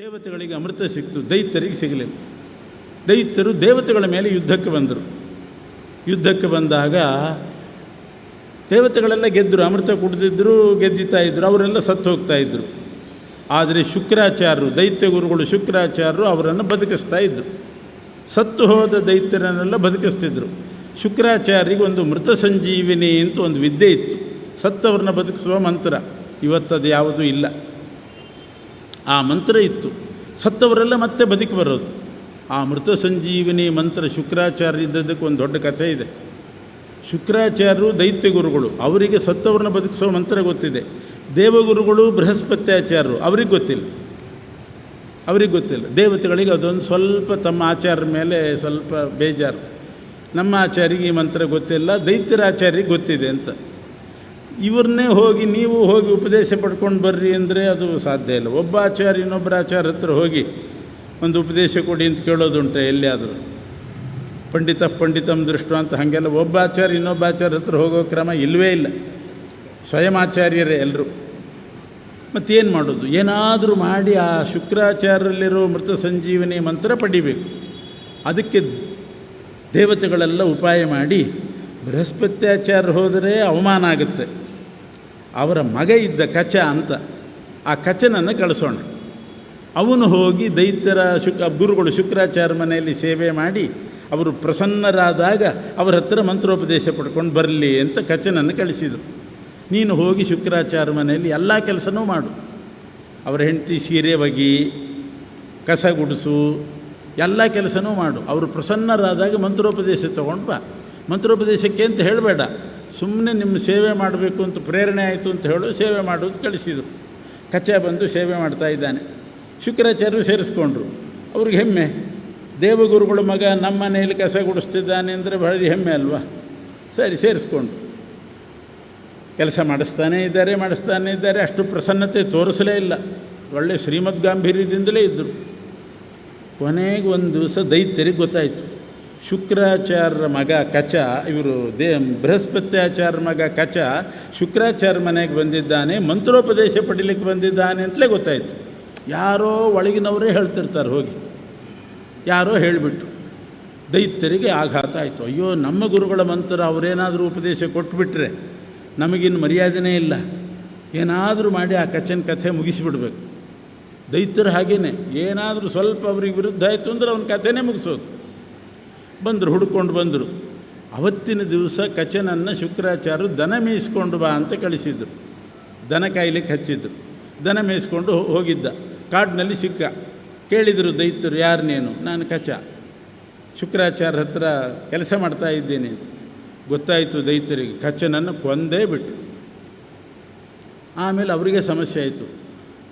ದೇವತೆಗಳಿಗೆ ಅಮೃತ ಸಿಕ್ತು, ದೈತ್ಯರಿಗೆ ಸಿಗಲಿಲ್ಲ. ದೈತ್ಯರು ದೇವತೆಗಳ ಮೇಲೆ ಯುದ್ಧಕ್ಕೆ ಬಂದರು. ಯುದ್ಧಕ್ಕೆ ಬಂದಾಗ ದೇವತೆಗಳೆಲ್ಲ ಗೆದ್ದರು, ಅಮೃತ ಕುಡಿದಿದ್ದರು ಗೆದ್ದಿತಾ ಇದ್ದರು ಅವರೆಲ್ಲ ಸತ್ತು ಹೋಗ್ತಾ ಇದ್ದರು ಆದರೆ ಶುಕ್ರಾಚಾರ್ಯರು, ದೈತ್ಯ ಗುರುಗಳು ಶುಕ್ರಾಚಾರ್ಯರು ಅವರನ್ನು ಬದುಕಿಸ್ತಾ ಇದ್ದರು ಸತ್ತು ಹೋದ ದೈತ್ಯರನ್ನೆಲ್ಲ ಬದುಕಿಸ್ತಿದ್ರು. ಶುಕ್ರಾಚಾರ್ಯರಿಗೆ ಒಂದು ಮೃತ ಸಂಜೀವಿನಿ ಅಂತ ಒಂದು ವಿದ್ಯೆ ಇತ್ತು. ಸತ್ತವ್ರನ್ನ ಬದುಕಿಸುವ ಮಂತ್ರ. ಇವತ್ತದು ಯಾವುದೂ ಇಲ್ಲ. ಆ ಮಂತ್ರ ಇತ್ತು. ಸತ್ತವರೆಲ್ಲ ಮತ್ತೆ ಬದುಕಿ ಬರೋದು. ಆ ಮೃತ ಸಂಜೀವಿನಿ ಮಂತ್ರ ಶುಕ್ರಾಚಾರ್ಯ ಇದ್ದದಕ್ಕೆ ಒಂದು ದೊಡ್ಡ ಕಥೆ ಇದೆ. ಶುಕ್ರಾಚಾರ್ಯರು ದೈತ್ಯ ಗುರುಗಳು ಅವರಿಗೆ ಸತ್ತವ್ರನ್ನ ಬದುಕಿಸೋ ಮಂತ್ರ ಗೊತ್ತಿದೆ. ದೇವಗುರುಗಳು ಬೃಹಸ್ಪತ್ಯಾಚಾರ್ಯರು, ಅವ್ರಿಗೆ ಗೊತ್ತಿಲ್ಲ. ಅವ್ರಿಗೆ ಗೊತ್ತಿಲ್ಲ. ದೇವತೆಗಳಿಗೆ ಅದೊಂದು ಸ್ವಲ್ಪ ತಮ್ಮ ಆಚಾರ್ಯರ ಮೇಲೆ ಸ್ವಲ್ಪ ಬೇಜಾರು. ನಮ್ಮ ಆಚಾರಿಗೆ ಈ ಮಂತ್ರ ಗೊತ್ತಿಲ್ಲ, ದೈತ್ಯರ ಆಚಾರ್ಯರಿಗೆ ಗೊತ್ತಿದೆ ಅಂತ. ಇವ್ರನ್ನೇ ಹೋಗಿ ನೀವು ಹೋಗಿ ಉಪದೇಶ ಪಡ್ಕೊಂಡು ಬರ್ರಿ ಅಂದರೆ ಅದು ಸಾಧ್ಯ ಇಲ್ಲ. ಒಬ್ಬ ಆಚಾರ್ಯ ಇನ್ನೊಬ್ಬರ ಆಚಾರ್ಯ ಹತ್ರ ಹೋಗಿ ಒಂದು ಉಪದೇಶ ಕೊಡಿ ಅಂತ ಕೇಳೋದುಂಟೆ ಎಲ್ಲಿಯಾದರೂ. ಪಂಡಿತ ಪಂಡಿತಂ ದೃಷ್ಟ ಅಂತ ಹಾಗೆಲ್ಲ ಒಬ್ಬ ಆಚಾರ್ಯ ಇನ್ನೊಬ್ಬ ಆಚಾರ್ಯ ಹತ್ರ ಹೋಗೋ ಕ್ರಮ ಇಲ್ಲವೇ ಇಲ್ಲ. ಸ್ವಯಂ ಆಚಾರ್ಯರೇ ಎಲ್ಲರೂ ಮತ್ತೇನು ಮಾಡೋದು? ಏನಾದರೂ ಮಾಡಿ ಆ ಶುಕ್ರಾಚಾರ್ಯರಲ್ಲಿರೋ ಮೃತ ಸಂಜೀವನಿ ಮಂತ್ರ ಪಡಿಬೇಕು. ಅದಕ್ಕೆ ದೇವತೆಗಳೆಲ್ಲ ಉಪಾಯ ಮಾಡಿ ಬೃಹಸ್ಪತ್ಯಾಚಾರ್ಯ ಹೋದರೆ ಅವಮಾನ ಆಗುತ್ತೆ. ಅವರ ಮಗ ಇದ್ದ ಕಚ ಅಂತ ಆ ಕಚನನ್ನು ಕಳಿಸೋಣ. ಅವನು ಹೋಗಿ ದೈತ್ಯರ ಶುಕ್, ಗುರುಗಳು ಶುಕ್ರಾಚಾರ್ಯ ಮನೆಯಲ್ಲಿ ಸೇವೆ ಮಾಡಿ ಅವರು ಪ್ರಸನ್ನರಾದಾಗ ಅವರ ಹತ್ರ ಮಂತ್ರೋಪದೇಶ ಪಡ್ಕೊಂಡು ಬರಲಿ ಅಂತ ಕಚನನ್ನು ಕಳಿಸಿದರು. ನೀನು ಹೋಗಿ ಶುಕ್ರಾಚಾರ್ಯ ಮನೆಯಲ್ಲಿ ಎಲ್ಲ ಕೆಲಸನೂ ಮಾಡು. ಅವರ ಹೆಂಡತಿ ಸೀರೆ ಒಗಿ, ಕಸ ಗುಡಿಸು, ಎಲ್ಲ ಕೆಲಸನೂ ಮಾಡು. ಅವರು ಪ್ರಸನ್ನರಾದಾಗ ಮಂತ್ರೋಪದೇಶ ತೊಗೊಂಡು ಬಾ. ಮಂತ್ರೋಪದೇಶಕ್ಕೆ ಅಂತ ಹೇಳಬೇಡ. ಸುಮ್ಮನೆ ನಿಮ್ಮ ಸೇವೆ ಮಾಡಬೇಕು ಅಂತ ಪ್ರೇರಣೆ ಆಯಿತು ಅಂತ ಹೇಳು, ಸೇವೆ ಮಾಡೋದು ಕಳಿಸಿದರು. ಕಚ್ಚೆ ಬಂದು ಸೇವೆ ಮಾಡ್ತಾ ಇದ್ದಾನೆ. ಶುಕ್ರಾಚಾರ್ಯರು ಸೇರಿಸ್ಕೊಂಡ್ರು. ಅವ್ರಿಗೆ ಹೆಮ್ಮೆ. ದೇವಗುರುಗಳ ಮಗ ನಮ್ಮ ಮನೆಯಲ್ಲಿ ಕಸ ಗುಡಿಸ್ತಿದ್ದಾನೆ ಅಂದರೆ ಭಾರಿ ಹೆಮ್ಮೆ ಅಲ್ವಾ? ಸರಿ ಸೇರಿಸ್ಕೊಂಡು ಕೆಲಸ ಮಾಡಿಸ್ತಾನೇ ಇದ್ದಾರೆ ಮಾಡಿಸ್ತಾನೇ ಇದ್ದಾರೆ. ಅಷ್ಟು ಪ್ರಸನ್ನತೆ ತೋರಿಸಲೇ ಇಲ್ಲ. ಒಳ್ಳೆ ಶ್ರೀಮದ್ ಗಾಂಭೀರ್ಯದಿಂದಲೇ ಇದ್ದರು ಕೊನೆಗೆ ಒಂದು ದಿವಸ ದೈತ್ಯರಿಗೆ ಗೊತ್ತಾಯಿತು. ಶುಕ್ರಾಚಾರ್ಯರ ಮಗ ಕಚ, ಇವರು ದೇ ಬೃಹಸ್ಪತ್ಯಾಚಾರ ಮಗ ಕಚ ಶುಕ್ರಾಚಾರ್ಯ ಮನೆಗೆ ಬಂದಿದ್ದಾನೆ, ಮಂತ್ರೋಪದೇಶ ಪಡೀಲಿಕ್ಕೆ ಬಂದಿದ್ದಾನೆ ಅಂತಲೇ ಗೊತ್ತಾಯಿತು. ಯಾರೋ ಒಳಗಿನವರೇ ಹೇಳ್ತಿರ್ತಾರೆ ಹೋಗಿ. ಯಾರೋ ಹೇಳಿಬಿಟ್ಟು ದೈತ್ಯರಿಗೆ ಆಘಾತ ಆಯಿತು. ಅಯ್ಯೋ, ನಮ್ಮ ಗುರುಗಳ ಮಂತ್ರ ಅವರೇನಾದರೂ ಉಪದೇಶ ಕೊಟ್ಟುಬಿಟ್ರೆ ನಮಗಿನ್ನು ಮರ್ಯಾದೆನೇ ಇಲ್ಲ. ಏನಾದರೂ ಮಾಡಿ ಆ ಕಚ್ಚನ ಕಥೆ ಮುಗಿಸಿಬಿಡ್ಬೇಕು. ದೈತ್ಯರು ಹಾಗೇನೆ. ಏನಾದರೂ ಸ್ವಲ್ಪ ಅವ್ರಿಗೆ ವಿರುದ್ಧ ಆಯಿತು ಅಂದ್ರೆ ಅವನ ಕಥೆನೇ ಮುಗಿಸೋದು. ಬಂದರು, ಹುಡ್ಕೊಂಡು ಬಂದರು. ಅವತ್ತಿನ ದಿವಸ ಕಚನನ್ನು ಶುಕ್ರಾಚಾರ್ಯರು ದನ ಮೇಯಿಸ್ಕೊಂಡು ಬಾ ಅಂತ ಕಳಿಸಿದರು. ದನ ಕಾಯ್ಲಿಕ್ಕೆ ಹಚ್ಚಿದ್ರು. ದನ ಮೇಯಿಸ್ಕೊಂಡು ಹೋಗಿದ್ದ. ಕಾಡಿನಲ್ಲಿ ಸಿಕ್ಕ. ಕೇಳಿದರು, ದೈತ್ಯರು, ಯಾರು ನೀನು? ನಾನು ಕಚ. ಶುಕ್ರಾಚಾರ್ಯ ಹತ್ರ ಕೆಲಸ ಮಾಡ್ತಾ ಇದ್ದೇನೆ ಅಂತ. ಗೊತ್ತಾಯಿತು ದೈತ್ಯರಿಗೆ ಕಚ್ಚನನ್ನು ಕೊಂದೇ ಬಿಟ್ಟು ಆಮೇಲೆ ಅವರಿಗೆ ಸಮಸ್ಯೆ ಆಯಿತು.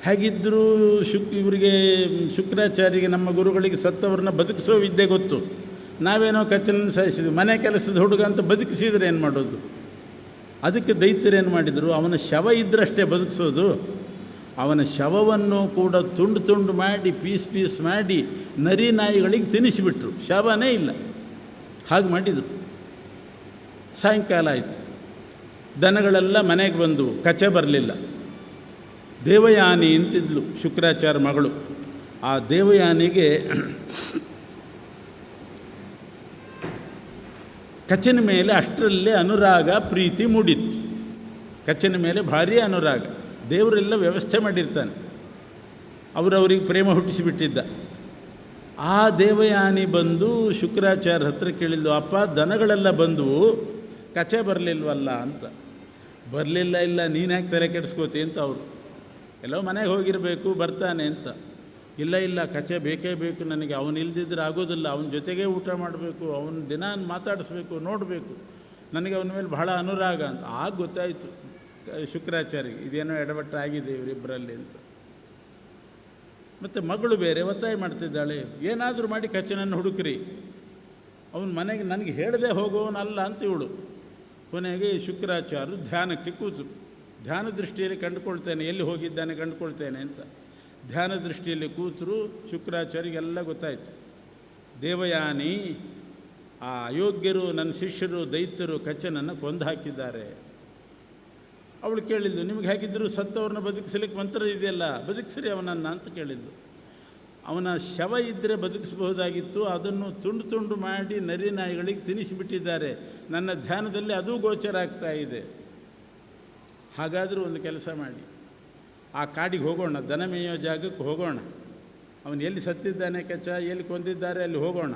ಹಾಗಿದ್ದರೂ ಶುಕ್, ಇವರಿಗೆ ಶುಕ್ರಾಚಾರ್ಯರಿಗೆ ನಮ್ಮ ಗುರುಗಳಿಗೆ ಸತ್ತವ್ರನ್ನ ಬದುಕಿಸೋ ವಿದ್ಯೆ ಗೊತ್ತು. ನಾವೇನೋ ಕಚ್ಚಲನ್ನು ಸಾಯಿಸಿದ್ವಿ. ಮನೆ ಕೆಲಸದ ಹುಡುಗ ಅಂತ ಬದುಕಿಸಿದ್ರೆ ಏನು ಮಾಡೋದು? ಅದಕ್ಕೆ ದೈತ್ಯರೇನು ಮಾಡಿದರು? ಅವನ ಶವ ಇದ್ದರಷ್ಟೇ ಬದುಕಿಸೋದು. ಅವನ ಶವವನ್ನು ಕೂಡ ತುಂಡು ತುಂಡು ಮಾಡಿ, ಪೀಸ್ ಪೀಸ್ ಮಾಡಿ ನರಿ ನಾಯಿಗಳಿಗೆ ತಿನ್ನಿಸಿಬಿಟ್ರು ಶವನೇ ಇಲ್ಲ. ಹಾಗೆ ಮಾಡಿದರು. ಸಾಯಂಕಾಲ ಆಯಿತು. ದನಗಳೆಲ್ಲ ಮನೆಗೆ ಬಂದು ಕಚೆ ಬರಲಿಲ್ಲ. ದೇವಯಾನಿ ಅಂತಿದ್ಲು ಶುಕ್ರಾಚಾರ್ಯ ಮಗಳು. ಆ ದೇವಯಾನಿಗೆ ಕಚನ ಮೇಲೆ ಅಷ್ಟರಲ್ಲೇ ಅನುರಾಗ, ಪ್ರೀತಿ ಮೂಡಿತ್ತು. ಕಚನ ಮೇಲೆ ಭಾರಿ ಅನುರಾಗ. ದೇವರೆಲ್ಲ ವ್ಯವಸ್ಥೆ ಮಾಡಿರ್ತಾನೆ. ಅವರವರಿಗೆ ಪ್ರೇಮ ಹುಟ್ಟಿಸಿಬಿಟ್ಟಿದ್ದ. ಆ ದೇವಯಾನಿ ಬಂದು ಶುಕ್ರಾಚಾರ್ಯ ಹತ್ರ ಕೇಳಿದ್ಲು, ಅಪ್ಪ, ದನಗಳೆಲ್ಲ ಬಂದವು. ಕಚೆ ಬರಲಿಲ್ವಲ್ಲ ಅಂತ. ಬರಲಿಲ್ಲ, ಇಲ್ಲ. ನೀನು ಯಾಕೆ ತಲೆ ಕೆಡಿಸ್ಕೋತಿ? ಅಂತ ಅವರು. ಎಲ್ಲೋ ಮನೆಗೆ ಹೋಗಿರಬೇಕು, ಬರ್ತಾನೆ ಅಂತ. ಇಲ್ಲ ಇಲ್ಲ, ಕಚೆ ಬೇಕೇ ಬೇಕು, ನನಗೆ ಅವನು ಇಲ್ದಿದ್ರೆ ಆಗೋದಿಲ್ಲ, ಅವನ ಜೊತೆಗೇ ಊಟ ಮಾಡಬೇಕು, ಅವನ ದಿನ ಮಾತಾಡಿಸ್ಬೇಕು, ನೋಡಬೇಕು, ನನಗೆ ಅವನ ಮೇಲೆ ಬಹಳ ಅನುರಾಗ ಅಂತ. ಆಗ ಗೊತ್ತಾಯಿತು, ಶುಕ್ರಾಚಾರ್ಯಗೆ, ಇದೇನೋ ಎಡವಟ್ಟ ಆಗಿದೆ ಇವರಿಬ್ಬರಲ್ಲಿ ಅಂತ. ಮತ್ತು ಮಗಳು ಬೇರೆ ಒತ್ತಾಯ ಮಾಡ್ತಿದ್ದಾಳೆ, ಏನಾದರೂ ಮಾಡಿ ಕಚ್ಚನನ್ನು ಹುಡುಕ್ರಿ. ಅವನ ಮನೆಗೆ, ನನಗೆ ಹೇಳದೆ ಹೋಗೋನಲ್ಲ ಅಂತ ಇವಳು. ಕೊನೆಗೆ ಶುಕ್ರಾಚಾರ್ಯರು ಧ್ಯಾನಕ್ಕೆ ಕೂತರು ಧ್ಯಾನ ದೃಷ್ಟಿಯಲ್ಲಿ ಕಂಡುಕೊಳ್ತೇನೆ, ಎಲ್ಲಿ ಹೋಗಿದ್ದಾನೆ ಕಂಡುಕೊಳ್ತೇನೆ ಅಂತ. ಧ್ಯಾನ ದೃಷ್ಟಿಯಲ್ಲಿ ಕೂತರು ಶುಕ್ರಾಚಾರ್ಯಗೆಲ್ಲ ಗೊತ್ತಾಯಿತು. ದೇವಯಾನಿ, ಆ ಅಯೋಗ್ಯರು, ನನ್ನ ಶಿಷ್ಯರು, ದೈತ್ಯರು ಕಚ್ಚನನ್ನು ಕೊಂದು ಹಾಕಿದ್ದಾರೆ. ಅವಳು ಕೇಳಿದ್ದು ನಿಮಗೆ ಹಾಕಿದ್ದರು ಸತ್ತವ್ರನ್ನ ಬದುಕಿಸಲಿಕ್ಕೆ ಮಂತ್ರ ಇದೆಯಲ್ಲ, ಬದುಕಿಸ್ರಿ ಅವನನ್ನು, ಅಂತ ಕೇಳಿದ್ದು ಅವನ ಶವ ಇದ್ದರೆ ಬದುಕಿಸಬಹುದಾಗಿತ್ತು, ಅದನ್ನು ತುಂಡು ತುಂಡು ಮಾಡಿ ನರಿ ನಾಯಿಗಳಿಗೆ ತಿನ್ನಿಸಿಬಿಟ್ಟಿದ್ದಾರೆ ನನ್ನ ಧ್ಯಾನದಲ್ಲಿ ಅದೂ ಗೋಚರ ಆಗ್ತಾ ಇದೆ. ಹಾಗಾದರೂ ಒಂದು ಕೆಲಸ ಮಾಡಿ. ಆ ಕಾಡಿಗೆ ಹೋಗೋಣ, ದನ ಮೇಯೋ ಜಾಗಕ್ಕೆ ಹೋಗೋಣ. ಅವನು ಎಲ್ಲಿ ಸತ್ತಿದ್ದಾನೆ ಕೆಚ್ಚ, ಎಲ್ಲಿ ಕೊಂದಿದ್ದಾರೆ ಅಲ್ಲಿ ಹೋಗೋಣ.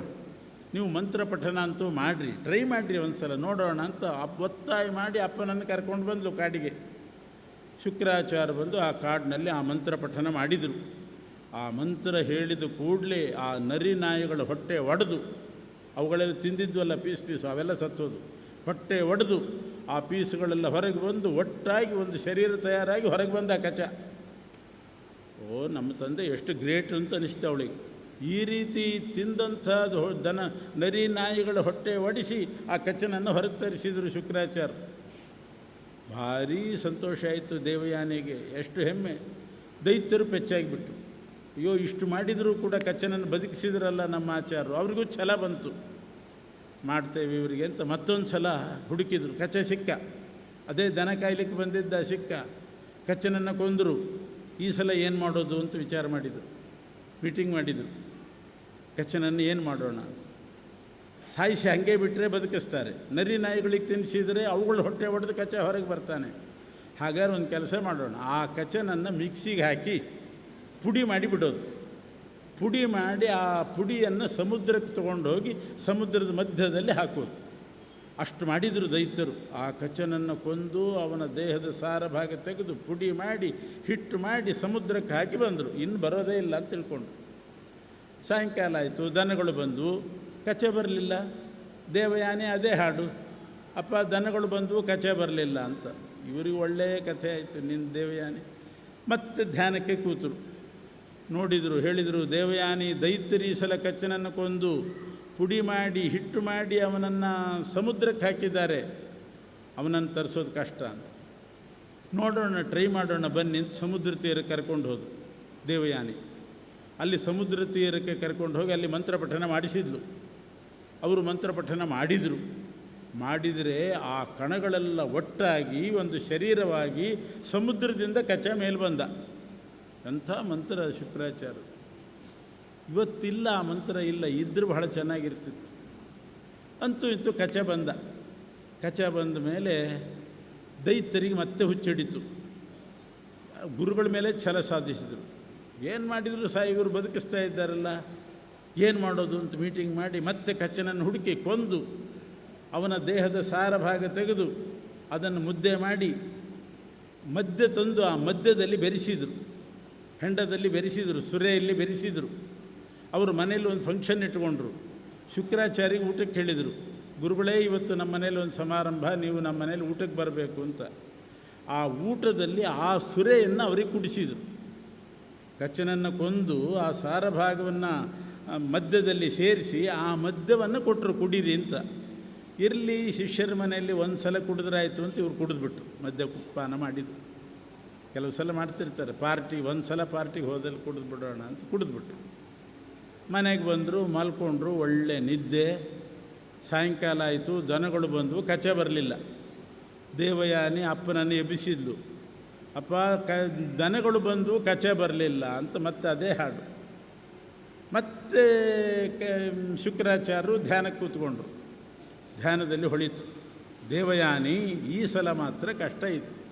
ನೀವು ಮಂತ್ರ ಪಠನ ಅಂತೂ ಮಾಡಿರಿ, ಟ್ರೈ ಮಾಡಿರಿ ಒಂದು ಸಲ ನೋಡೋಣ ಅಂತ ಅಪ್ ಒತ್ತಾಯ ಮಾಡಿ ಅಪ್ಪನನ್ನು ಕರ್ಕೊಂಡು ಬಂದಳು ಕಾಡಿಗೆ. ಶುಕ್ರಾಚಾರ್ಯ ಬಂದು ಆ ಕಾಡಿನಲ್ಲಿ ಆ ಮಂತ್ರ ಪಠನ ಮಾಡಿದರು. ಆ ಮಂತ್ರ ಹೇಳಿದ ಕೂಡಲೇ ಆ ನರಿ ನಾಯಿಗಳ ಹೊಟ್ಟೆ ಒಡೆದು, ಅವುಗಳೆಲ್ಲ ತಿಂದಿದ್ವಲ್ಲ ಪೀಸ್ ಪೀಸು, ಅವೆಲ್ಲ ಸತ್ತೋದು. ಹೊಟ್ಟೆ ಒಡೆದು ಆ ಪೀಸುಗಳೆಲ್ಲ ಹೊರಗೆ ಬಂದು ಒಟ್ಟಾಗಿ ಒಂದು ಶರೀರ ತಯಾರಾಗಿ ಹೊರಗೆ ಬಂದ ಕಚ. ಓ, ನಮ್ಮ ತಂದೆ ಎಷ್ಟು ಗ್ರೇಟ್ ಅಂತ ಅನಿಸ್ತು ಅವಳಿಗೆ. ಈ ರೀತಿ ತಿಂದಂಥ ದನ, ನರಿ ನಾಯಿಗಳ ಹೊಟ್ಟೆ ಒಡಿಸಿ ಆ ಕಚ್ಚನನ್ನು ಹೊರಗೆ ತರಿಸಿದರು ಶುಕ್ರಾಚಾರ್ಯ ಭಾರೀ ಸಂತೋಷ ಆಯಿತು ದೇವಯಾನಿಗೆ. ಎಷ್ಟು ಹೆಮ್ಮೆ. ದೈತ್ಯರು ಪೆಚ್ಚಾಗಿಬಿಟ್ಟು ಅಯ್ಯೋ, ಇಷ್ಟು ಮಾಡಿದರೂ ಕೂಡ ಕಚ್ಚನನ್ನು ಬದುಕಿಸಿದ್ರಲ್ಲ ನಮ್ಮ ಆಚಾರರು ಅವ್ರಿಗೂ ಛಲ ಬಂತು. ಮಾಡ್ತೇವೆ ಇವರಿಗೆ ಅಂತ ಮತ್ತೊಂದು ಸಲ ಹುಡುಕಿದ್ರು. ಕಚ್ಚೆ ಸಿಕ್ಕ. ಅದೇ ದನ ಕಾಯ್ಲಿಕ್ಕೆ ಬಂದಿದ್ದ ಸಿಕ್ಕ. ಕಚ್ಚನನ್ನು ಕೊಂದರು. ಈ ಸಲ ಏನು ಮಾಡೋದು ಅಂತ ವಿಚಾರ ಮಾಡಿದರು. ಮೀಟಿಂಗ್ ಮಾಡಿದರು. ಕಚ್ಚನನ್ನು ಏನು ಮಾಡೋಣ? ಸಾಯಿಸಿ ಹಂಗೆ ಬಿಟ್ಟರೆ ಬದುಕಿಸ್ತಾರೆ. ನರಿ ನಾಯಿಗಳಿಗೆ ತಿನ್ನಿಸಿದರೆ ಅವುಗಳ ಹೊಟ್ಟೆ ಹೊಡೆದು ಕಚ್ಚೆ ಹೊರಗೆ ಬರ್ತಾನೆ. ಹಾಗಾದ್ರೆ ಒಂದು ಕೆಲಸ ಮಾಡೋಣ. ಆ ಕಚ್ಚನನ್ನು ಮಿಕ್ಸಿಗೆ ಹಾಕಿ ಪುಡಿ ಮಾಡಿ ಬಿಡೋದು ಪುಡಿ ಮಾಡಿ ಆ ಪುಡಿಯನ್ನು ಸಮುದ್ರಕ್ಕೆ ತಗೊಂಡೋಗಿ ಹೋಗಿ ಸಮುದ್ರದ ಮಧ್ಯದಲ್ಲಿ ಹಾಕೋದು. ಅಷ್ಟು ಮಾಡಿದರು ದೈತ್ಯರು. ಆ ಕಚನನ್ನು ಕೊಂದು ಅವನ ದೇಹದ ಸಾರ ಭಾಗ ತೆಗೆದು ಪುಡಿ ಮಾಡಿ, ಹಿಟ್ಟು ಮಾಡಿ ಸಮುದ್ರಕ್ಕೆ ಹಾಕಿ ಬಂದರು. ಇನ್ನು ಬರೋದೇ ಇಲ್ಲ ಅಂತ ತಿಳ್ಕೊಂಡು. ಸಾಯಂಕಾಲ ಆಯಿತು, ದನಗಳು ಬಂದು ಕಚೆ ಬರಲಿಲ್ಲ. ದೇವಯಾನಿ ಅದೇ ಹಾಡು. ಅಪ್ಪ, ದನಗಳು ಬಂದವು ಕಚೆ ಬರಲಿಲ್ಲ ಅಂತ. ಇವರಿಗೆ ಒಳ್ಳೆಯ ಕಥೆ ಆಯಿತು ನಿನ್ನ ದೇವಯಾನಿ. ಮತ್ತೆ ಧ್ಯಾನಕ್ಕೆ ಕೂತರು. ನೋಡಿದರು, ಹೇಳಿದರು, ದೇವಯಾನಿ ದೈತ್ಯರಿ ಸಲ ಕಚ್ಚನನ್ನು ಕೊಂದು ಪುಡಿ ಮಾಡಿ, ಹಿಟ್ಟು ಮಾಡಿ ಅವನನ್ನು ಸಮುದ್ರಕ್ಕೆ ಹಾಕಿದ್ದಾರೆ. ಅವನನ್ನು ತರಿಸೋದು ಕಷ್ಟ ಅಂತ. ನೋಡೋಣ, ಟ್ರೈ ಮಾಡೋಣ, ಬನ್ನಿ ಅಂತ ಸಮುದ್ರ ತೀರಕ್ಕೆ ಕರ್ಕೊಂಡು ಹೋದು ದೇವಯಾನಿ. ಅಲ್ಲಿ ಸಮುದ್ರ ತೀರಕ್ಕೆ ಕರ್ಕೊಂಡು ಹೋಗಿ ಅಲ್ಲಿ ಮಂತ್ರ ಪಠನ ಮಾಡಿಸಿದ್ಲು. ಅವರು ಮಂತ್ರ ಪಠನ ಮಾಡಿದರು. ಮಾಡಿದರೆ ಆ ಕಣಗಳೆಲ್ಲ ಒಟ್ಟಾಗಿ ಒಂದು ಶರೀರವಾಗಿ ಸಮುದ್ರದಿಂದ ಕಚ್ಚ ಮೇಲೆ ಬಂದ. ಅಂಥ ಮಂತ್ರ ಶುಕ್ರಾಚಾರ ಇವತ್ತಿಲ್ಲ, ಆ ಮಂತ್ರ ಇಲ್ಲ ಇದ್ದರೂ ಬಹಳ ಚೆನ್ನಾಗಿರ್ತಿತ್ತು. ಅಂತೂ ಇಂತೂ ಕಚ ಬಂದ. ಕಚ ಬಂದ ಮೇಲೆ ದೈತ್ಯರಿಗೆ ಮತ್ತೆ ಹುಚ್ಚಿಡಿತು. ಗುರುಗಳ ಮೇಲೆ ಛಲ ಸಾಧಿಸಿದರು. ಏನು ಮಾಡಿದರೂ ಇವರು ಬದುಕಿಸ್ತಾ ಇದ್ದಾರಲ್ಲ, ಏನು ಮಾಡೋದು ಅಂತ ಮೀಟಿಂಗ್ ಮಾಡಿ ಮತ್ತೆ ಕಚ್ಚನನ್ನು ಹುಡುಕಿ ಕೊಂದು ಅವನ ದೇಹದ ಸಾರ ಭಾಗ ತೆಗೆದು ಅದನ್ನು ಮುದ್ದೆ ಮಾಡಿ ಮದ್ಯ ತಂದು ಆ ಮಧ್ಯದಲ್ಲಿ ಬೆರೆಸಿದರು. ಹೆಂಡದಲ್ಲಿ ಬೆರೆಸಿದರು, ಸುರೆಯಲ್ಲಿ ಬೆರೆಸಿದರು. ಅವರು ಮನೇಲಿ ಒಂದು ಫಂಕ್ಷನ್ ಇಟ್ಕೊಂಡ್ರು. ಶುಕ್ರಾಚಾರ್ಯಗೆ ಊಟಕ್ಕೆ ಹೇಳಿದರು, ಗುರುಗಳೇ, ಇವತ್ತು ನಮ್ಮ ಮನೇಲಿ ಒಂದು ಸಮಾರಂಭ, ನೀವು ನಮ್ಮ ಮನೇಲಿ ಊಟಕ್ಕೆ ಬರಬೇಕು ಅಂತ. ಆ ಊಟದಲ್ಲಿ ಆ ಸುರೆಯನ್ನು ಅವರಿಗೆ ಕುಡಿಸಿದರು. ಕಚ್ಚನನ್ನು ಕೊಂದು ಆ ಸಾರ ಭಾಗವನ್ನು ಮಧ್ಯದಲ್ಲಿ ಸೇರಿಸಿ ಆ ಮದ್ಯವನ್ನು ಕೊಟ್ಟರು ಕುಡೀರಿ ಅಂತ. ಇರಲಿ, ಶಿಷ್ಯರ ಮನೆಯಲ್ಲಿ ಒಂದು ಸಲ ಕುಡಿದ್ರಾಯಿತು ಅಂತ ಇವ್ರು ಕುಡಿದ್ಬಿಟ್ರು, ಮದ್ಯ ಪಾನ ಮಾಡಿದ್ರು. ಕೆಲವು ಸಲ ಮಾಡ್ತಿರ್ತಾರೆ, ಪಾರ್ಟಿ, ಒಂದು ಸಲ ಪಾರ್ಟಿಗೆ ಹೋದಲ್ಲಿ ಕುಡಿದು ಬಿಡೋಣ ಅಂತ ಕುಡಿದ್ಬಿಟ್ರು ಮನೆಗೆ ಬಂದರು, ಮಲ್ಕೊಂಡ್ರು, ಒಳ್ಳೆ ನಿದ್ದೆ. ಸಾಯಂಕಾಲ ಆಯಿತು, ದನಗಳು ಬಂದವು ಕಚೆ ಬರಲಿಲ್ಲ. ದೇವಯಾನಿ ಅಪ್ಪನನ್ನು ಎಬ್ಬಿಸಿದ್ಲು. ಅಪ್ಪ, ಕ, ದನಗಳು ಬಂದವು ಕಚೆ ಬರಲಿಲ್ಲ ಅಂತ ಮತ್ತೆ ಅದೇ ಹಾಡು. ಮತ್ತೆ ಕ, ಶುಕ್ರಾಚಾರ್ಯರು ಧ್ಯಾನಕ್ಕೆ ಕೂತ್ಕೊಂಡ್ರು. ಧ್ಯಾನದಲ್ಲಿ ಹೊಳಿತು. ದೇವಯಾನಿ ಈ ಸಲ ಮಾತ್ರ ಕಷ್ಟ ಇತ್ತು.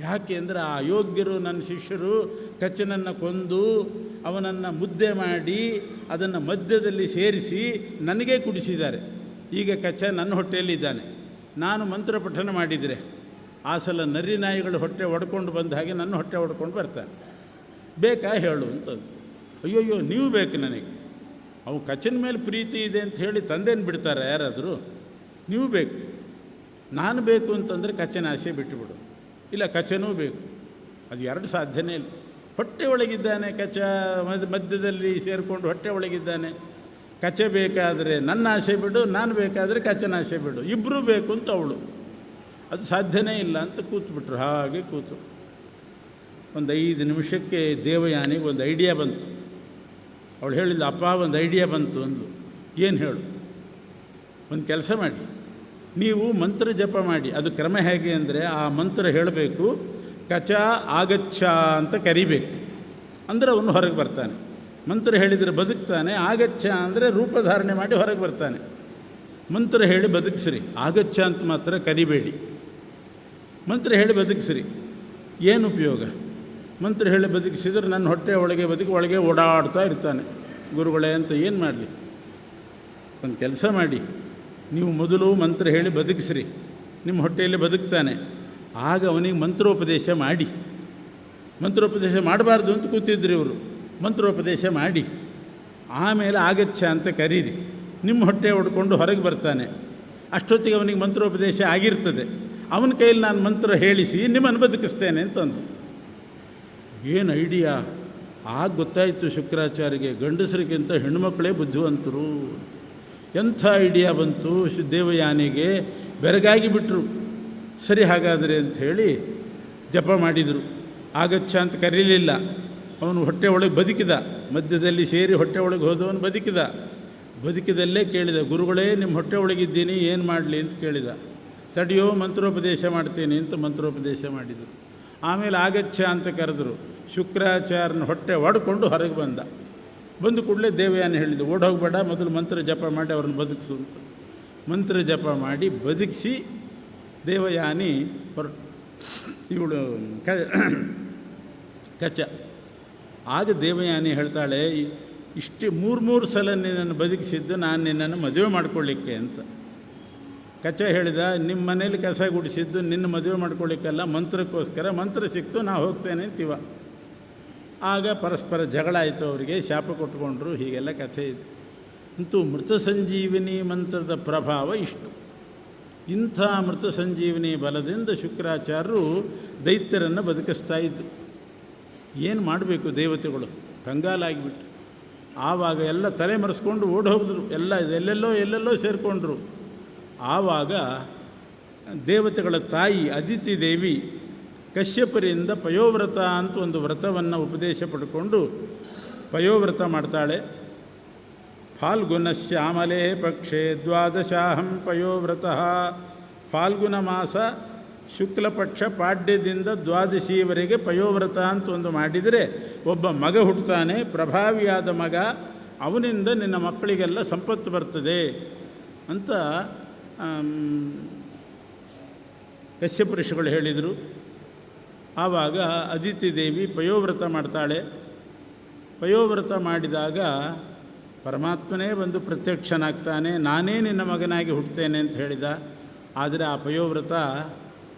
ಯಾಕೆ ಅಂದರೆ ಆ ಯೋಗ್ಯರು ನನ್ನ ಶಿಷ್ಯರು ಕಚ್ಚನನ್ನು ಕೊಂದು ಅವನನ್ನು ಮುದ್ದೆ ಮಾಡಿ ಅದನ್ನು ಮಧ್ಯದಲ್ಲಿ ಸೇರಿಸಿ ನನಗೆ ಕುಡಿಸಿದ್ದಾರೆ. ಈಗ ಕಚ್ಚ ನನ್ನ ಹೊಟ್ಟೆಯಲ್ಲಿದ್ದಾನೆ. ನಾನು ಮಂತ್ರ ಪಠನ ಮಾಡಿದರೆ ಆ ಸಲ ನರಿ ನಾಯಿಗಳು ಹೊಟ್ಟೆ ಒಡ್ಕೊಂಡು ಬಂದ ಹಾಗೆ ನನ್ನ ಹೊಟ್ಟೆ ಒಡ್ಕೊಂಡು ಬರ್ತಾನೆ. ಬೇಕಾ ಹೇಳು ಅಂತಂದು. ಅಯ್ಯೋಯ್ಯೋ, ನೀವು ಬೇಕು ನನಗೆ. ಅವು ಕಚ್ಚನ ಮೇಲೆ ಪ್ರೀತಿ ಇದೆ ಅಂತ ಹೇಳಿ ತಂದೇನು ಬಿಡ್ತಾರೆ ಯಾರಾದರೂ. ನೀವು ಬೇಕು. ನಾನು ಬೇಕು ಅಂತಂದರೆ ಕಚ್ಚನ ಆಸೆ ಬಿಟ್ಟುಬಿಡು ಇಲ್ಲ ಕಚನೂ ಬೇಕು. ಅದು ಎರಡು ಸಾಧ್ಯನೇ ಇಲ್ಲ. ಹೊಟ್ಟೆ ಒಳಗಿದ್ದಾನೆ ಕಚ ಮಧ್ಯ ಮಧ್ಯದಲ್ಲಿ ಸೇರಿಕೊಂಡು ಹೊಟ್ಟೆ ಒಳಗಿದ್ದಾನೆ. ಕಚೆ ಬೇಕಾದರೆ ನನ್ನ ಆಸೆ ಬಿಡು, ನಾನು ಬೇಕಾದರೆ ಕಚನ ಆಸೆ ಬಿಡು. ಇಬ್ಬರೂ ಬೇಕು ಅಂತ ಅವಳು. ಅದು ಸಾಧ್ಯನೇ ಇಲ್ಲ ಅಂತ ಕೂತ್ಬಿಟ್ರು. ಹಾಗೆ ಕೂತು. ಒಂದು ಐದು ನಿಮಿಷಕ್ಕೆ ದೇವಯಾನಿಗೆ ಒಂದು ಐಡಿಯಾ ಬಂತು. ಅವಳು ಹೇಳಿದ್ಲು, ಅಪ್ಪ, ಒಂದು ಐಡಿಯಾ ಬಂತು. ಅಂದ್ಲು. ಏನು ಹೇಳು? ಒಂದು ಕೆಲಸ ಮಾಡಿ. ನೀವು ಮಂತ್ರ ಜಪ ಮಾಡಿ. ಅದು ಕ್ರಮ ಹೇಗೆ ಅಂದರೆ ಆ ಮಂತ್ರ ಹೇಳಬೇಕು, ಕಚ ಆಗಚ್ಚ ಅಂತ ಕರಿಬೇಕು. ಅಂದರೆ ಅವನು ಹೊರಗೆ ಬರ್ತಾನೆ. ಮಂತ್ರ ಹೇಳಿದರೆ ಬದುಕ್ತಾನೆ ಆಗಚ್ಚ ಅಂದರೆ ರೂಪಧಾರಣೆ ಮಾಡಿ ಹೊರಗೆ ಬರ್ತಾನೆ. ಮಂತ್ರ ಹೇಳಿ ಬದುಕಿಸ್ರಿ. ಆಗಚ್ಚ ಅಂತ ಮಾತ್ರ ಕರಿಬೇಡಿ. ಮಂತ್ರ ಹೇಳಿ ಬದುಕಿಸ್ರಿ. ಏನು ಉಪಯೋಗ? ಮಂತ್ರ ಹೇಳಿ ಬದುಕಿಸಿದ್ರೆ ನನ್ನ ಹೊಟ್ಟೆ ಒಳಗೆ ಬದುಕಿ ಒಳಗೆ ಓಡಾಡ್ತಾ ಇರ್ತಾನೆ. ಗುರುಗಳೇ ಅಂತ ಏನು ಮಾಡಲಿ? ಒಂದು ಕೆಲಸ ಮಾಡಿ. ನೀವು ಮೊದಲು ಮಂತ್ರ ಹೇಳಿ ಬದುಕಿಸ್ರಿ. ನಿಮ್ಮ ಹೊಟ್ಟೆಯಲ್ಲಿ ಬದುಕ್ತಾನೆ. ಆಗ ಅವನಿಗೆ ಮಂತ್ರೋಪದೇಶ ಮಾಡಿ. ಮಂತ್ರೋಪದೇಶ ಮಾಡಬಾರ್ದು ಅಂತ ಕೂತಿದ್ರು ಇವರು. ಮಂತ್ರೋಪದೇಶ ಮಾಡಿ. ಆಮೇಲೆ ಆಗಚ್ಛ ಅಂತ ಕರೀರಿ. ನಿಮ್ಮ ಹೊಟ್ಟೆ ಹೊಡ್ಕೊಂಡು ಹೊರಗೆ ಬರ್ತಾನೆ. ಅಷ್ಟೊತ್ತಿಗೆ ಅವನಿಗೆ ಮಂತ್ರೋಪದೇಶ ಆಗಿರ್ತದೆ. ಅವನ ಕೈಯಲ್ಲಿ ನಾನು ಮಂತ್ರ ಹೇಳಿಸಿ ನಿಮ್ಮನ್ನು ಬದುಕಿಸ್ತೇನೆ ಅಂತಂದು. ಏನು ಐಡಿಯಾ? ಆಗ ಗೊತ್ತಾಯಿತು ಶುಕ್ರಾಚಾರ್ಯಗೆ, ಗಂಡಸರಿಗಿಂತ ಹೆಣ್ಮಕ್ಳೇ ಬುದ್ಧಿವಂತರು ಎಂಥ ಐಡಿಯಾ ಬಂತು? ದೇವ ದೇವಯಾನಿಗೆ ಬೆರಗಾಗಿ ಬಿಟ್ಟರು ಸರಿ ಹಾಗಾದರೆ ಅಂತ ಹೇಳಿ ಜಪ ಮಾಡಿದರು. ಆಗಚ್ಚ ಅಂತ ಕರೀಲಿಲ್ಲ. ಅವನು ಹೊಟ್ಟೆ ಒಳಗೆ ಬದುಕಿದ. ಮಧ್ಯದಲ್ಲಿ ಸೇರಿ ಹೊಟ್ಟೆ ಒಳಗೆ ಹೋದವನು ಬದುಕಿದ. ಬದುಕಿದಲ್ಲೇ ಕೇಳಿದ, ಗುರುಗಳೇ, ನಿಮ್ಮ ಹೊಟ್ಟೆ ಒಳಗಿದ್ದೀನಿ, ಏನು ಮಾಡಲಿ? ಅಂತ ಕೇಳಿದ. ತಡೆಯೋ, ಮಂತ್ರೋಪದೇಶ ಮಾಡ್ತೀನಿ, ಅಂತ ಮಂತ್ರೋಪದೇಶ ಮಾಡಿದರು. ಆಮೇಲೆ ಆಗಚ್ಚ ಅಂತ ಕರೆದರು. ಶುಕ್ರಾಚಾರ್ಯನ ಹೊಟ್ಟೆ ಒಡ್ಕೊಂಡು ಹೊರಗೆ ಬಂದ. ಬಂದು ಕೂಡಲೇ ದೇವಯಾನಿ ಹೇಳಿದ್ದು ಓಡೋಗ್ಬೇಡ ಮೊದಲು ಮಂತ್ರ ಜಪ ಮಾಡಿ ಅವ್ರನ್ನ ಬದುಕಿಸು ಅಂತ. ಮಂತ್ರ ಜಪ ಮಾಡಿ ಬದುಕಿಸಿ ದೇವಯಾನಿ ಹೊರ, ಇವಳು ಕ ಕಚ ಆಗ ದೇವಯಾನಿ ಹೇಳ್ತಾಳೆ, ಇಷ್ಟೇ ಮೂರು ಮೂರು ಸಲ ನಿನ್ನನ್ನು ಬದುಕಿಸಿದ್ದು ನಾನು ನಿನ್ನನ್ನು ಮದುವೆ ಮಾಡ್ಕೊಳ್ಳಿಕ್ಕೆ ಅಂತ. ಕಚ್ಚ ಹೇಳಿದ ನಿಮ್ಮ ಮನೇಲಿ ಕಸ ಗುಡಿಸಿದ್ದು ನಿನ್ನ ಮದುವೆ ಮಾಡ್ಕೊಳ್ಳಿಕ್ಕಲ್ಲ, ಮಂತ್ರಕ್ಕೋಸ್ಕರ ಮಂತ್ರ ಸಿಕ್ತು, ನಾ ಹೋಗ್ತೇನೆ ಅಂತೀವ. ಆಗ ಪರಸ್ಪರ ಜಗಳ ಆಯಿತು ಅವರಿಗೆ, ಶಾಪ ಕೊಟ್ಕೊಂಡ್ರು ಹೀಗೆಲ್ಲ ಕಥೆ ಇದೆ ಅಂತೂ ಮೃತ ಸಂಜೀವಿನಿ ಮಂತ್ರದ ಪ್ರಭಾವ ಇಷ್ಟು. ಇಂಥ ಮೃತ ಸಂಜೀವಿನಿ ಬಲದಿಂದ ಶುಕ್ರಾಚಾರ್ಯರು ದೈತ್ಯರನ್ನು ಬದುಕಿಸ್ತಾ ಇದ್ದರು ಏನು ಮಾಡಬೇಕು ದೇವತೆಗಳು? ಕಂಗಾಲಾಗಿಬಿಟ್ಟು ಆವಾಗ ಎಲ್ಲ ತಲೆ ಮರೆಸ್ಕೊಂಡು ಓಡಿ ಎಲ್ಲ ಎಲ್ಲೆಲ್ಲೋ ಎಲ್ಲೆಲ್ಲೋ ಸೇರಿಕೊಂಡ್ರು. ಆವಾಗ ದೇವತೆಗಳ ತಾಯಿ ಅದಿತಿ ದೇವಿ ಕಶ್ಯಪರಿಂದ ಪಯೋವ್ರತ ಅಂತ ಒಂದು ವ್ರತವನ್ನು ಉಪದೇಶ ಪಡ್ಕೊಂಡು ಪಯೋವ್ರತ ಮಾಡ್ತಾಳೆ. ಫಾಲ್ಗುನ ಶ್ಯಾಮಲೆ ಪಕ್ಷೆ ದ್ವಾದಶಾಹಂ ಪಯೋವ್ರತಃ. ಫಾಲ್ಗುನ ಮಾಸ ಶುಕ್ಲಪಕ್ಷ ಪಾಡ್ಯದಿಂದ ದ್ವಾದಶಿಯವರೆಗೆ ಪಯೋವ್ರತ ಅಂತ ಒಂದು ಮಾಡಿದರೆ ಒಬ್ಬ ಮಗ ಹುಟ್ಟುತ್ತಾನೆ ಪ್ರಭಾವಿಯಾದ ಮಗ, ಅವನಿಂದ ನಿನ್ನ ಮಕ್ಕಳಿಗೆಲ್ಲ ಸಂಪತ್ತು ಬರ್ತದೆ ಅಂತ ಕಶ್ಯಪುರುಷಗಳು ಹೇಳಿದರು. ಆವಾಗ ಅದಿತಿ ದೇವಿ ಪಯೋವ್ರತ ಮಾಡ್ತಾಳೆ. ಪಯೋವ್ರತ ಮಾಡಿದಾಗ ಪರಮಾತ್ಮನೇ ಬಂದು ಪ್ರತ್ಯಕ್ಷನಾಗ್ತಾನೆ. ನಾನೇ ನಿನ್ನ ಮಗನಾಗಿ ಹುಟ್ಟುತ್ತೇನೆ ಅಂತ ಹೇಳಿದ. ಆದರೆ ಆ ಪಯೋವ್ರತ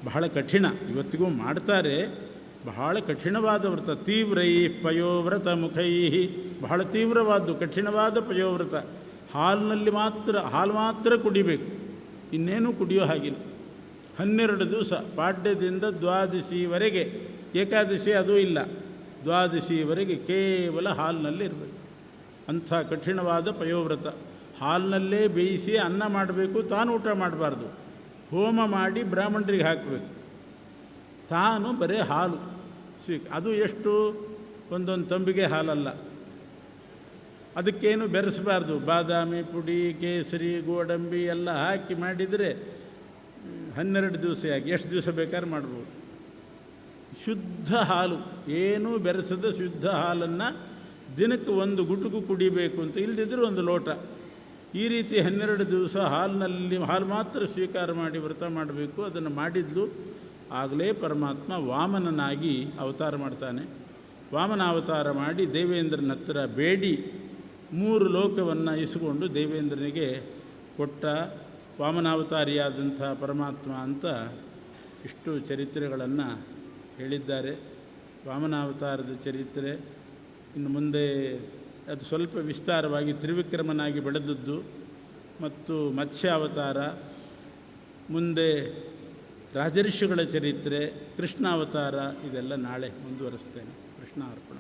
ಬಹಳ ಕಠಿಣ. ಇವತ್ತಿಗೂ ಮಾಡ್ತಾರೆ. ಬಹಳ ಕಠಿಣವಾದ ವ್ರತ. ತೀವ್ರೈ ಪಯೋವ್ರತ ಮುಖೈ ಬಹಳ ತೀವ್ರವಾದ್ದು, ಕಠಿಣವಾದ ಪಯೋವ್ರತ. ಹಾಲಿನಲ್ಲಿ ಮಾತ್ರ, ಹಾಲು ಮಾತ್ರ ಕುಡಿಬೇಕು. ಇನ್ನೇನು ಕುಡಿಯೋ ಹಾಗಿಲ್ಲ. ಹನ್ನೆರಡು ದಿವಸ ಪಾಡ್ಯದಿಂದ ದ್ವಾದಶಿವರೆಗೆ, ಏಕಾದಶಿ ಅದು ಇಲ್ಲ. ದ್ವಾದಶಿವರೆಗೆ ಕೇವಲ ಹಾಲಿನಲ್ಲಿ ಇರಬೇಕು. ಅಂಥ ಕಠಿಣವಾದ ಪಯೋವ್ರತ. ಹಾಲಿನಲ್ಲೇ ಬೇಯಿಸಿ ಅನ್ನ ಮಾಡಬೇಕು, ತಾನು ಊಟ ಮಾಡಬಾರ್ದು. ಹೋಮ ಮಾಡಿ ಬ್ರಾಹ್ಮಣರಿಗೆ ಹಾಕಬೇಕು. ತಾನು ಬರೇ ಹಾಲು. ಸಿ, ಅದು ಎಷ್ಟು? ಒಂದೊಂದು ತಂಬಿಗೆ ಹಾಲಲ್ಲ. ಅದಕ್ಕೇನು ಬೆರೆಸಬಾರ್ದು? ಬಾದಾಮಿ ಪುಡಿ, ಕೇಸರಿ, ಗೋಡಂಬಿ ಎಲ್ಲ ಹಾಕಿ ಮಾಡಿದರೆ ಹನ್ನೆರಡು ದಿವಸ ಯಾಕೆ? ಎಷ್ಟು ದಿವಸ ಬೇಕಾದ್ರೆ ಮಾಡ್ಬೋದು. ಶುದ್ಧ ಹಾಲು, ಏನೂ ಬೆರೆಸದ ಶುದ್ಧ ಹಾಲನ್ನು ದಿನಕ್ಕೆ ಒಂದು ಗುಟುಕು ಕುಡಿಬೇಕು ಅಂತ ಇಲ್ಲದಿದ್ದರೆ ಒಂದು ಲೋಟ. ಈ ರೀತಿ ಹನ್ನೆರಡು ದಿವಸ ಹಾಲಿನಲ್ಲಿ, ಹಾಲು ಮಾತ್ರ ಸ್ವೀಕಾರ ಮಾಡಿ ವ್ರತ ಮಾಡಬೇಕು, ಅದನ್ನು ಮಾಡಿದ್ಲು, ಆಗಲೇ ಪರಮಾತ್ಮ ವಾಮನನಾಗಿ ಅವತಾರ ಮಾಡ್ತಾನೆ. ವಾಮನ ಅವತಾರ ಮಾಡಿ ದೇವೇಂದ್ರನ ಹತ್ರ ಬೇಡಿ, ಮೂರು ಲೋಕವನ್ನು ಇಸ್ಕೊಂಡು ದೇವೇಂದ್ರನಿಗೆ ಕೊಟ್ಟ ವಾಮನಾವತಾರಿಯಾದಂಥ ಪರಮಾತ್ಮ ಅಂತ ಇಷ್ಟು ಚರಿತ್ರೆಗಳನ್ನು ಹೇಳಿದ್ದಾರೆ. ವಾಮನಾವತಾರದ ಚರಿತ್ರೆ ಇನ್ನು ಮುಂದೆ ಅದು ಸ್ವಲ್ಪ ವಿಸ್ತಾರವಾಗಿ ತ್ರಿವಿಕ್ರಮನಾಗಿ ಬೆಳೆದದ್ದು ಮತ್ತು ಮತ್ಸ್ಯಾವತಾರ, ಮುಂದೆ ರಾಜರ್ಷಿಗಳ ಚರಿತ್ರೆ, ಕೃಷ್ಣಾವತಾರ, ಇದೆಲ್ಲ ನಾಳೆ ಮುಂದುವರಿಸ್ತೇನೆ. ಕೃಷ್ಣ ಅರ್ಪಣ.